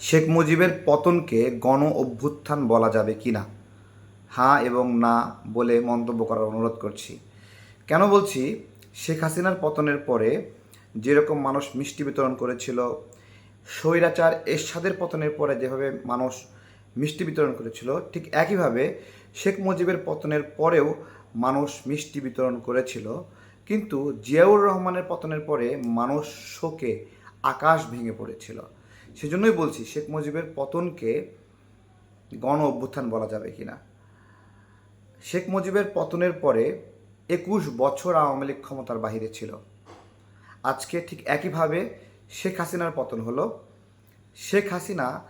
শেখ মুজিবের পতনকে গণ অভ্যুত্থান বলা যাবে কি না? হ্যাঁ এবং না বলে মন্তব্য করার অনুরোধ করছি। কেন বলছি? শেখ হাসিনার পতনের পরে যেরকম মানুষ মিষ্টি বিতরণ করেছিল, স্বৈরাচার এরশাদের পতনের পরে যেভাবে মানুষ মিষ্টি বিতরণ করেছিল, ঠিক একইভাবে শেখ মুজিবের পতনের পরেও মানুষ মিষ্টি বিতরণ করেছিল। কিন্তু জিয়াউর রহমানের পতনের পরে মানুষ শোকে আকাশ ভেঙে পড়েছিল। সেজন্যই বলছি শেখ মুজিবের পতনকে গণ অভ্যুত্থান বলা যাবে কিনা। শেখ মুজিবের পতনের পরে একুশ বছর আওয়ামী লীগ ক্ষমতার বাহিরে ছিল। আজকে ঠিক একইভাবে শেখ হাসিনার পতন হলো। শেখ হাসিনা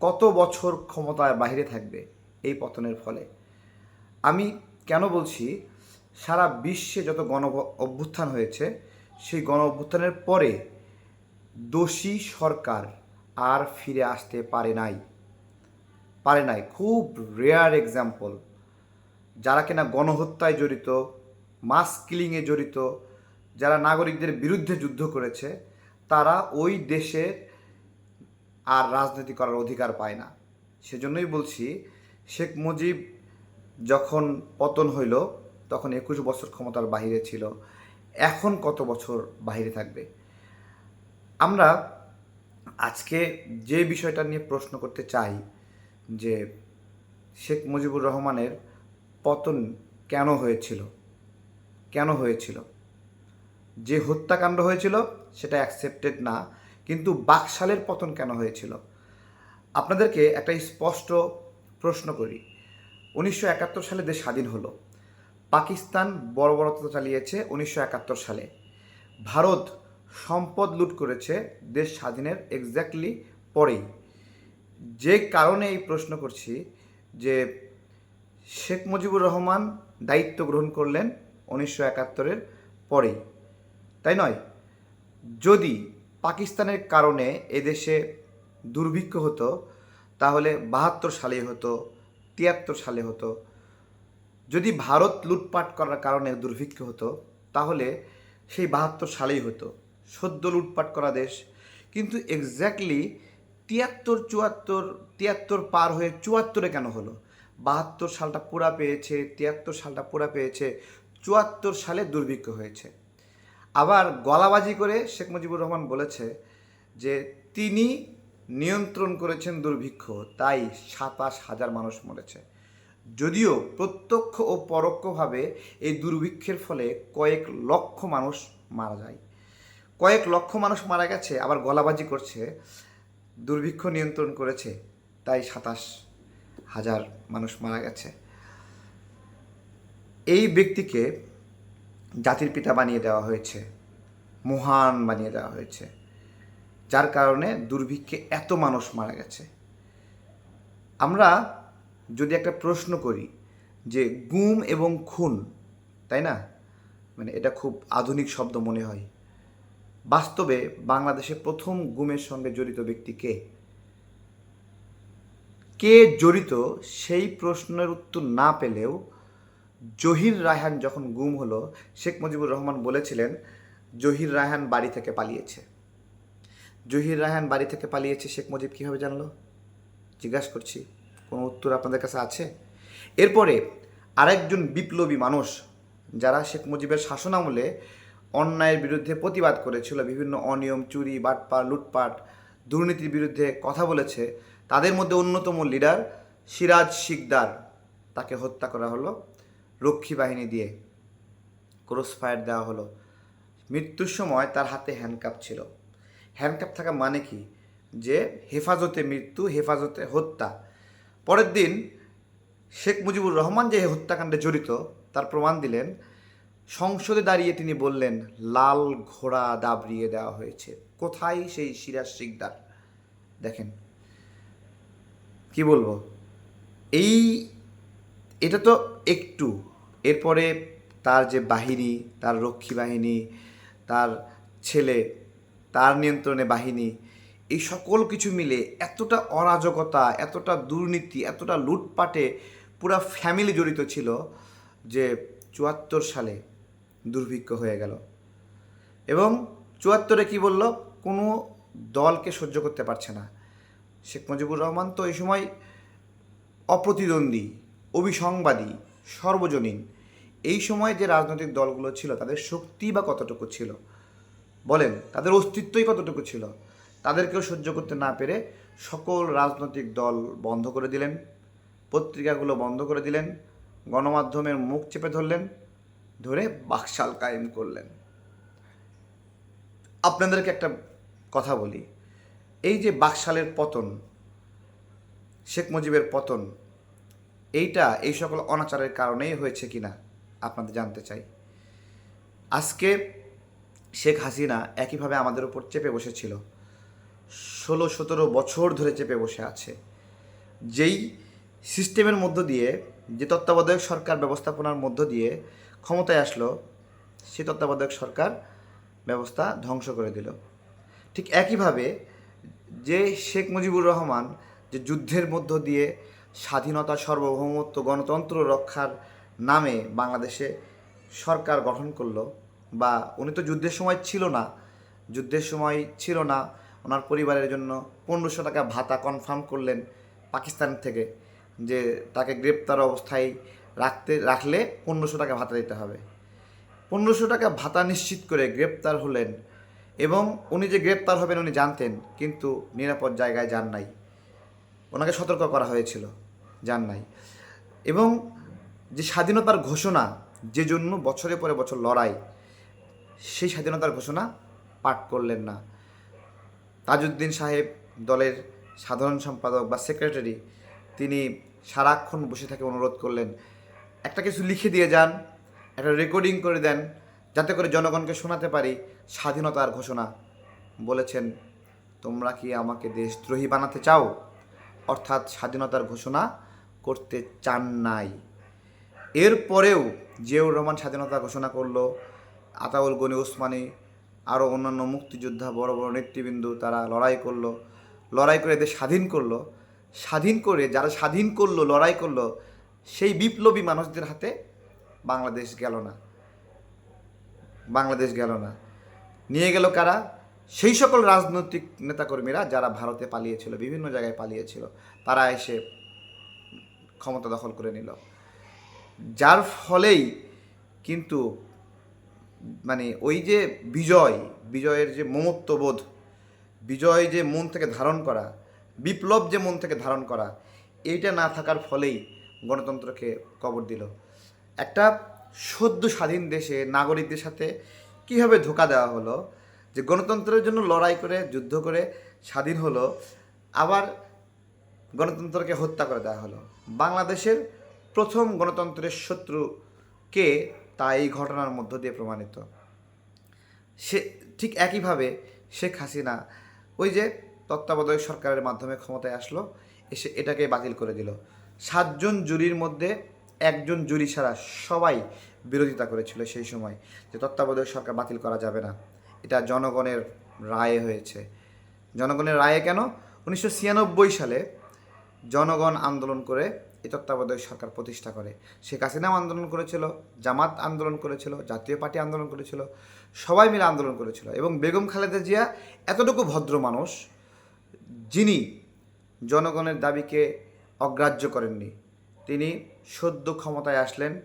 কত বছর ক্ষমতার বাহিরে থাকবে এই পতনের ফলে? আমি কেন বলছি, সারা বিশ্বে যত গণ অভ্যুত্থান হয়েছে, সেই গণ অভ্যুত্থানের পরে দোষী সরকার আর ফিরে আসতে পারে নাই। পারে নাই। খুব রেয়ার এক্সাম্পল যারা কিনা গণহত্যায় জড়িত মাস কিলিংয়ে জড়িত, যারা নাগরিকদের বিরুদ্ধে যুদ্ধ করেছে, তারা ওই দেশের আর রাজনীতি করার অধিকার পায় না। সেজন্যই বলছি, শেখ মুজিব যখন পতন হইল, তখন একুশ বছর ক্ষমতার বাহিরে ছিল। এখন কত বছর বাহিরে থাকবে? আমরা আজকে যে বিষয়টা নিয়ে প্রশ্ন করতে চাই, যে শেখ মুজিবুর রহমানের পতন কেন হয়েছিল? কেন হয়েছিল? যে হত্যাকাণ্ড হয়েছিল সেটা অ্যাকসেপ্টেড না, কিন্তু বাকশালের পতন কেন হয়েছিল? আপনাদেরকে একটা স্পষ্ট প্রশ্ন করি। উনিশশো একাত্তর সালে দেশ স্বাধীন হলো। পাকিস্তান বর্বরতা চালিয়েছে উনিশশো একাত্তর সালে। ভারত সম্পদ লুট করেছে দেশ স্বাধীনের এক্স্যাক্টলি পরেই। যে কারণে এই প্রশ্ন করছি যে শেখ মুজিবুর রহমান দায়িত্ব গ্রহণ করলেন উনিশশো একাত্তরের পরেই। তাই নয়, যদি পাকিস্তানের কারণে এদেশে দুর্ভিক্ষ হতো, তাহলে বাহাত্তর সালে হতো, তিয়াত্তর সালে হতো। যদি ভারত লুটপাট করার কারণে দুর্ভিক্ষ হতো, তাহলে সেই বাহাত্তর সালেই হতো। সদ্য লুটপাট করা দেশ। কিন্তু এক্স্যাক্টলি তিয়াত্তর চুয়াত্তর, তিয়াত্তর পার হয়ে চুয়াত্তরে কেন হলো? বাহাত্তর সালটা পুরা পেয়েছে, তিয়াত্তর সালটা পুরা পেয়েছে, চুয়াত্তর সালে দুর্ভিক্ষ হয়েছে। আবার গলাবাজি করে শেখ মুজিবুর রহমান বলেছে যে, তিনি নিয়ন্ত্রণ করেছেন দুর্ভিক্ষ, তাই সাতাশ হাজার মানুষ মরেছে। যদিও প্রত্যক্ষ ও পরোক্ষভাবে এই দুর্ভিক্ষের ফলে কয়েক লক্ষ মানুষ মারা যায়। কয়েক লক্ষ মানুষ মারা গেছে, আবার গলাবাজি করছে, দুর্ভিক্ষ নিয়ন্ত্রণ করেছে, তাই সাতাশ হাজার মানুষ মারা গেছে। এই ব্যক্তিকে জাতির পিতা বানিয়ে দেওয়া হয়েছে, মহান বানিয়ে দেওয়া হয়েছে, যার কারণে দুর্ভিক্ষে এত মানুষ মারা গেছে। আমরা যদি একটা প্রশ্ন করি যে গুম এবং খুন, তাই না? মানে এটা খুব আধুনিক শব্দ মনে হয়। বাস্তবে বাংলাদেশে প্রথম গুমের সঙ্গে জড়িত ব্যক্তি কে? কে জড়িত সেই প্রশ্নের উত্তর না পেলেও জহির রায়হান যখন গুম হলো, শেখ মুজিবুর রহমান বলেছিলেন, জহির রায়হান বাড়ি থেকে পালিয়েছে। জহির রায়হান বাড়ি থেকে পালিয়েছে, শেখ মুজিব কীভাবে জানলো? জিজ্ঞাসা করছি, কোনো উত্তর আপনাদের কাছে আছে? এরপরে আরেকজন বিপ্লবী মানুষ, যারা শেখ মুজিবের শাসনামলে অন্যায়ের বিরুদ্ধে প্রতিবাদ করেছিল, বিভিন্ন অনিয়ম, চুরি বাটপা লুটপাট, দুর্নীতির বিরুদ্ধে কথা বলেছে। তাদের মধ্যে অন্যতম লিডার সিরাজ শিকদার। তাকে হত্যা করা হলো, রক্ষী বাহিনী দিয়ে ক্রস ফায়ার দেওয়া হলো। মৃত্যুর সময় তার হাতে হ্যান্ডকাপ ছিল। হ্যান্ডকাপ থাকা মানে কি? যে হেফাজতে মৃত্যু, হেফাজতে হত্যা। পরের দিন শেখ মুজিবুর রহমান যে হত্যাকাণ্ডে জড়িত, তার প্রমাণ দিলেন সংসদে দাঁড়িয়ে তিনি বললেন, লাল ঘোড়া দাবড়িয়ে দেওয়া হয়েছে। কোথায় সেই সিরাজ শিকদার? দেখেন, কি বলব? এই, এটা তো একটু। এরপরে তার যে বাহিনী, তার রক্ষী বাহিনী, তার ছেলে, তার নিয়ন্ত্রণে বাহিনী, এই সকল কিছু মিলে এতটা অরাজকতা, এতটা দুর্নীতি, এতটা লুটপাটে পুরা ফ্যামিলি জড়িত ছিল যে চুয়াত্তর সালে দুর্ভিক্ষ হয়ে গেল। এবং চুয়াত্তরে কি বলল? কোনো দলকে সহ্য করতে পারছে না। শেখ মুজিবুর রহমান তো এই সময় অপ্রতিদ্বন্দ্বী, অভিসংবাদী, সর্বজনীন। এই সময় যে রাজনৈতিক দলগুলো ছিল, তাদের শক্তি বা কতটুকু ছিল? বলেন, তাদের অস্তিত্বই কতটুকু ছিল? তাদেরকেও সহ্য করতে না পেরে সকল রাজনৈতিক দল বন্ধ করে দিলেন, পত্রিকাগুলো বন্ধ করে দিলেন, গণমাধ্যমের মুখ চেপে ধরলেন ধরে বাকশাল কায়েম করলেন। আপনাদেরকে একটা কথা বলি। এই যে বাকশালের পতন, শেখ মুজিবের পতন, এইটা এই সকল অনাচারের কারণেই হয়েছে কিনা আপনাদের জানতে চাই। আজকে শেখ হাসিনা একইভাবে আমাদের উপর চেপে বসেছিল। ষোলো সতেরো বছর ধরে চেপে বসে আছে। যেই সিস্টেমের মধ্য দিয়ে, যে তত্ত্বাবধায়ক সরকার ব্যবস্থাপনার মধ্য দিয়ে ক্ষমতায় আসলো, সে তত্ত্বাবধায়ক সরকার ব্যবস্থা ধ্বংস করে দিল। ঠিক একইভাবে যে শেখ মুজিবুর রহমান যে যুদ্ধের মধ্য দিয়ে স্বাধীনতা, সার্বভৌমত্ব, গণতন্ত্র রক্ষার নামে বাংলাদেশে সরকার গঠন করল বা উনি তো যুদ্ধের সময় ছিল না, যুদ্ধের সময় ছিল না, ওনার পরিবারের জন্য পনেরোশো টাকা ভাতা কনফার্ম করলেন পাকিস্তান থেকে যে তাকে গ্রেপ্তার অবস্থায় রাখতে, রাখলে পনেরোশো টাকা ভাতা দিতে হবে। পনেরোশো টাকা ভাতা নিশ্চিত করে গ্রেপ্তার হলেন এবং উনি যে গ্রেপ্তার হবেন উনি জানতেন, কিন্তু নিরাপদ জায়গায় যান নাই। ওনাকে সতর্ক করা হয়েছিল, যান নাই। এবং যে স্বাধীনতার ঘোষণা, যে জন্য বছরের পরে বছর লড়াই, সেই স্বাধীনতার ঘোষণা পাঠ করলেন না। তাজউদ্দিন সাহেব দলের সাধারণ সম্পাদক বা সেক্রেটারি, তিনি সারাক্ষণ বসে থাকে অনুরোধ করলেন একটা কিছু লিখে দিয়ে যান, একটা রেকর্ডিং করে দেন, যাতে করে জনগণকে শোনাতে পারি স্বাধীনতার ঘোষণা। বলেছেন, তোমরা কি আমাকে দেশদ্রোহী বানাতে চাও? অর্থাৎ স্বাধীনতার ঘোষণা করতে চান নাই। এরপরেও জিয়াউর রহমান স্বাধীনতা ঘোষণা করল, আতাউল গনি ওসমানী আরও অন্যান্য মুক্তিযোদ্ধা, বড় বড় নেতৃবৃন্দ, তারা লড়াই করল। লড়াই করে দেশ স্বাধীন করল। স্বাধীন করে, যারা স্বাধীন করল, লড়াই করল সেই বিপ্লবী মানুষদের হাতে বাংলাদেশ গেল না। বাংলাদেশ গেল না। নিয়ে গেল কারা? সেই সকল রাজনৈতিক নেতাকর্মীরা যারা ভারতে পালিয়েছিল, বিভিন্ন জায়গায় পালিয়েছিল, তারা এসে ক্ষমতা দখল করে নিল। যার ফলেই কিন্তু মানে ওই যে বিজয়, বিজয়ের যে মমত্ববোধ, বিজয় যে মন থেকে ধারণ করা, বিপ্লব যে মন থেকে ধারণ করা, এইটা না থাকার ফলেই গণতন্ত্রকে কবর দিল। একটা সদ্য স্বাধীন দেশে নাগরিকদের সাথে কীভাবে ধোকা দেওয়া হলো, যে গণতন্ত্রের জন্য লড়াই করে, যুদ্ধ করে স্বাধীন হলো, আবার গণতন্ত্রকে হত্যা করে দেওয়া হলো। বাংলাদেশের প্রথম গণতন্ত্রের শত্রু কে তা এই ঘটনার মধ্য দিয়ে প্রমাণিত। সে ঠিক একইভাবে শেখ হাসিনা ওই যে তত্ত্বাবধায়ক সরকারের মাধ্যমে ক্ষমতায় আসলো, এসে এটাকে বাতিল করে দিল। সাতজন জুরির মধ্যে একজন জুরি ছাড়া সবাই বিরোধিতা করেছিল সেই সময় যে তত্ত্বাবধায়ক সরকার বাতিল করা যাবে না। এটা জনগণের রায়ে হয়েছে। জনগণের রায়ে কেন? উনিশশো ছিয়ানব্বই সালে জনগণ আন্দোলন করে এই তত্ত্বাবধায়ক সরকার প্রতিষ্ঠা করে। শেখ হাসিনাও আন্দোলন করেছিল, জামাত আন্দোলন করেছিল, জাতীয় পার্টি আন্দোলন করেছিল, সবাই মিলে আন্দোলন করেছিল এবং বেগম খালেদা জিয়া এতটুকু ভদ্র মানুষ যিনি জনগণের দাবিকে অগ্রাহ্য করেননি। তিনি সদ্য ক্ষমতায় আসলেন,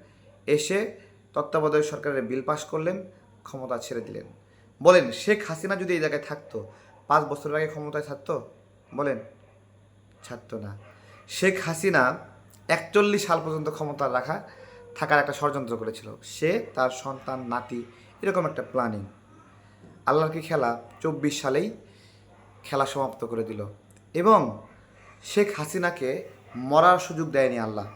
এসে তত্ত্বাবধায়ক সরকারের বিল পাশ করলেন, ক্ষমতা ছেড়ে দিলেন। বলেন, শেখ হাসিনা যদি এই জায়গায় থাকতো, পাঁচ বছর আগে ক্ষমতায় থাকতো? বলেন, ছাড়তো না। শেখ হাসিনা একচল্লিশ সাল পর্যন্ত ক্ষমতা রাখা থাকার একটা ষড়যন্ত্র করেছিল। সে তার সন্তান, নাতি, এরকম একটা প্ল্যানিং। আল্লাহর কি খেলা? চব্বিশ সালেই খেলা সমাপ্ত করে দিল। এবং শেখ হাসিনাকে মরার সুযোগ দেয়নি আল্লাহ।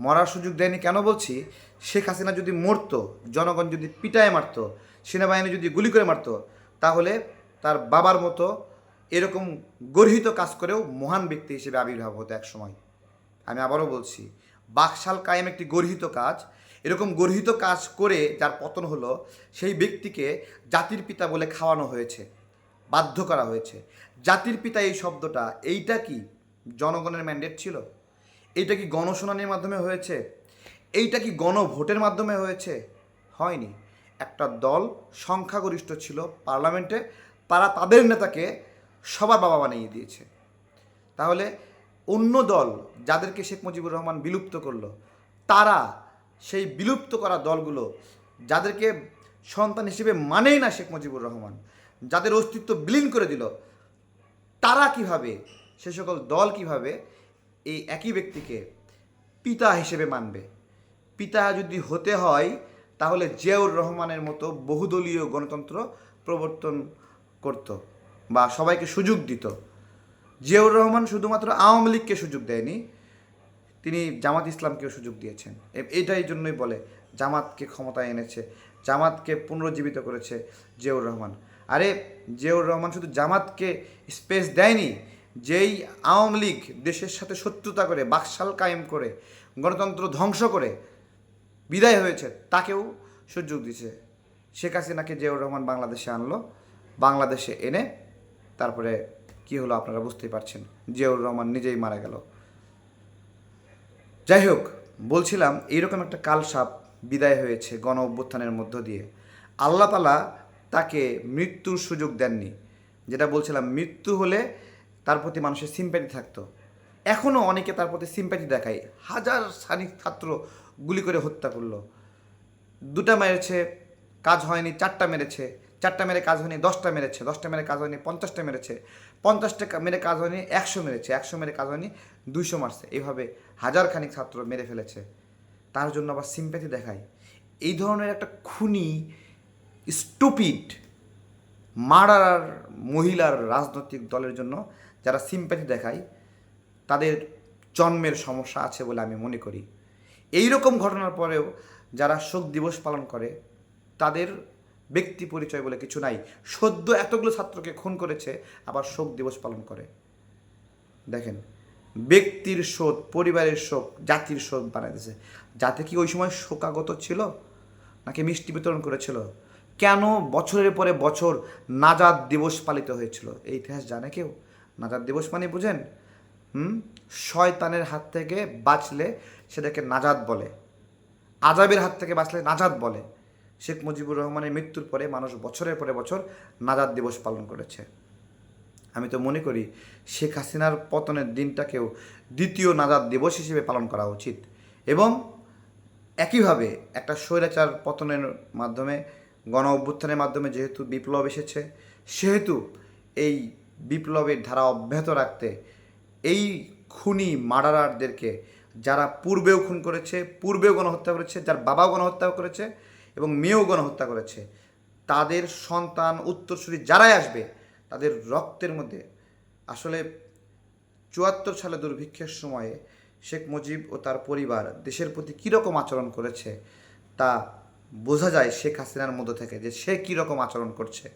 মরার সুযোগ দেয়নি কেন বলছি? শেখ হাসিনা যদি মরতো, জনগণ যদি পিটায় মারতো, সেনাবাহিনী যদি গুলি করে মারতো, তাহলে তার বাবার মতো এরকম গর্হিত কাজ করেও মহান ব্যক্তি হিসেবে আবির্ভাব হতো এক সময়। আমি আবারও বলছি, বাকশাল কায়েম একটি গর্হিত কাজ। এরকম গর্হিত কাজ করে যার পতন হলো, সেই ব্যক্তিকে জাতির পিতা বলে খাওয়ানো হয়েছে, বাধ্য করা হয়েছে। জাতির পিতা এই শব্দটা, এইটা কি? জনগণের ম্যান্ডেট ছিল। এইটা কি গণশুনানির মাধ্যমে হয়েছে? এইটা কি গণভোটের মাধ্যমে হয়েছে? হয়নি। একটা দল সংখ্যাগরিষ্ঠ ছিল পার্লামেন্টে, তারা তাদের নেতাকে সবার বাবা বানিয়ে দিয়েছে। তাহলে অন্য দল যাদেরকে শেখ মুজিবুর রহমান বিলুপ্ত করল, তারা সেই বিলুপ্ত করা দলগুলো যাদেরকে সন্তান হিসেবে মানেই না শেখ মুজিবুর রহমান, যাদের অস্তিত্ব বিলীন করে দিল, তারা কীভাবে সে সকল দল কীভাবে এই একই ব্যক্তিকে পিতা হিসেবে মানবে? পিতা যদি হতে হয়, তাহলে জিয়াউর রহমানের মতো বহুদলীয় গণতন্ত্র প্রবর্তন করত বা সবাইকে সুযোগ দিত। জিয়াউর রহমান শুধুমাত্র আওয়ামী লীগকে সুযোগ দেয়নি, তিনি জামাত ইসলামকেও সুযোগ দিয়েছেন। এটাই জন্যই বলে জামাতকে ক্ষমতায় এনেছে, জামাতকে পুনরুজ্জীবিত করেছে জিয়াউর রহমান। আরে, জিয়াউর রহমান শুধু জামাতকে স্পেস দেয়নি যেই আওয়ামী লীগ দেশের সাথে শত্রুতা করে, বাকশাল কায়েম করে, গণতন্ত্র ধ্বংস করে বিদায় হয়েছে, তাকেও সুযোগ দিছে শেখ হাসিনাকে জিয়াউর রহমান বাংলাদেশে আনলো, বাংলাদেশে এনে তারপরে কি হলো আপনারা বুঝতেই পারছেন, জিয়াউর রহমান নিজেই মারা গেল। যাই হোক, বলছিলাম এইরকম একটা কালসাপ বিদায় হয়েছে গণ অভ্যুত্থানের মধ্য দিয়ে। আল্লাহ তালা তাকে মৃত্যুর সুযোগ দেননি। যেটা বলছিলাম, মৃত্যু হলে তার প্রতি মানুষের সিম্প্যাথি থাকতো। এখনও অনেকে তার প্রতি সিম্প্যাথি দেখায়। হাজার সানিক ছাত্র গুলি করে হত্যা করল। দুটা মেরেছে, কাজ হয়নি, চারটা মেরেছে। চারটা মেরে কাজ হয়নি, দশটা মেরেছে। দশটা মেরে কাজ হয়নি, পঞ্চাশটা মেরেছে। পঞ্চাশটা মেরে কাজ হয়নি, একশো মেরেছে। একশো মেরে কাজ হয়নি, দুইশো মারছে। এইভাবে হাজার খানিক ছাত্র মেরে ফেলেছে। তার জন্য আবার সিম্প্যাথি দেখায়। এই ধরনের একটা খুনি স্টুপিড মার্ডার মহিলার রাজনৈতিক দলের জন্য যারা সিম্প্যাথি দেখায়, তাদের জন্মের সমস্যা আছে বলে আমি মনে করি। এই রকম ঘটনার পরেও যারা শোক দিবস পালন করে, তাদের ব্যক্তি পরিচয় বলে কিছু নাই। সদ্য এতগুলো ছাত্রকে খুন করেছে, আবার শোক দিবস পালন করে। দেখেন, ব্যক্তির শোধ পরিবারের শোক, জাতির শোক বানাই দিয়েছে। যাতে কি ওই সময় শোকাগত ছিল? নাকি মিষ্টি বিতরণ করেছিল? কেন বছরের পরে বছর নাজাদ দিবস পালিত হয়েছিল? এই ইতিহাস জানে কেউ? নাজাদ দিবস মানে বুঝেন? হুম? শয়তানের হাত থেকে বাঁচলে সেটাকে নাজাদ বলে। আজাবের হাত থেকে বাঁচলে নাজাদ বলে। শেখ মুজিবুর রহমানের মৃত্যুর পরে মানুষ বছরের পরে বছর নাজাদ দিবস পালন করেছে। আমি তো মনে করি শেখ হাসিনার পতনের দিনটাকেও দ্বিতীয় নাজাদ দিবস হিসেবে পালন করা উচিত। এবং একইভাবে একটা স্বৈরাচার পতনের মাধ্যমে, গণ অভ্যুত্থানের মাধ্যমে যেহেতু বিপ্লব এসেছে, সেহেতু এই বিপ্লবের ধারা অব্যাহত রাখতে এই খুনি মার্ডারারদেরকে যারা পূর্বেও খুন করেছে, পূর্বেও গণহত্যা করেছে, যার বাবাও গণহত্যা করেছে এবং মেয়েও গণহত্যা করেছে, তাদের সন্তান উত্তরসূরি যারাই আসবে, তাদের রক্তের মধ্যে। আসলে চুয়াত্তর সালে দুর্ভিক্ষের সময়ে শেখ মুজিব ও তার পরিবার দেশের প্রতি কীরকম আচরণ করেছে তা বোঝা যায় শেখ হাসিনার মধ্য থেকে যে সে কীরকম আচরণ করছে।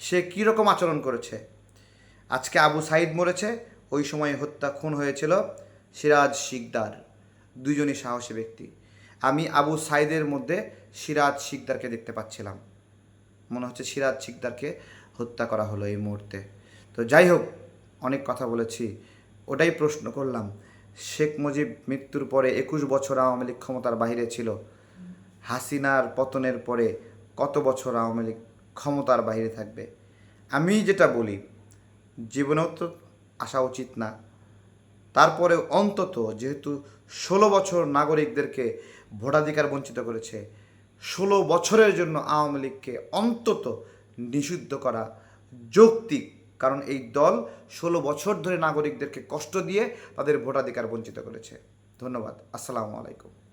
সে কীরকম আচরণ করেছে আজকে আবু সাইদ মরেছে, ওই সময় হত্যা খুন হয়েছিল সিরাজ শিকদার, দুজনই সাহসী ব্যক্তি। আমি আবু সাইদের মধ্যে সিরাজ শিকদারকে দেখতে পাচ্ছিলাম। মনে হচ্ছে সিরাজ শিকদারকে হত্যা করা হলো এই মুহূর্তে। তো যাই হোক, অনেক কথা বলেছি। ওটাই প্রশ্ন করলাম, শেখ মুজিব মৃত্যুর পরে একুশ বছর আওয়ামী লীগ ক্ষমতার বাইরে ছিল। হাসিনার পতনের পরে কত বছর আওয়ামী লীগ ক্ষমতার বাইরে থাকবে? আমি যেটা বলি জীবনেও তো আসা উচিত না। তারপরে অন্তত যেহেতু ষোলো বছর নাগরিকদেরকে ভোটাধিকার বঞ্চিত করেছে, ষোলো বছরের জন্য আওয়ামী লীগকে অন্তত নিষিদ্ধ করা যৌক্তিক। কারণ এই দল ষোলো বছর ধরে নাগরিকদেরকে কষ্ট দিয়ে তাদের ভোটাধিকার বঞ্চিত করেছে। ধন্যবাদ। আসসালামু আলাইকুম।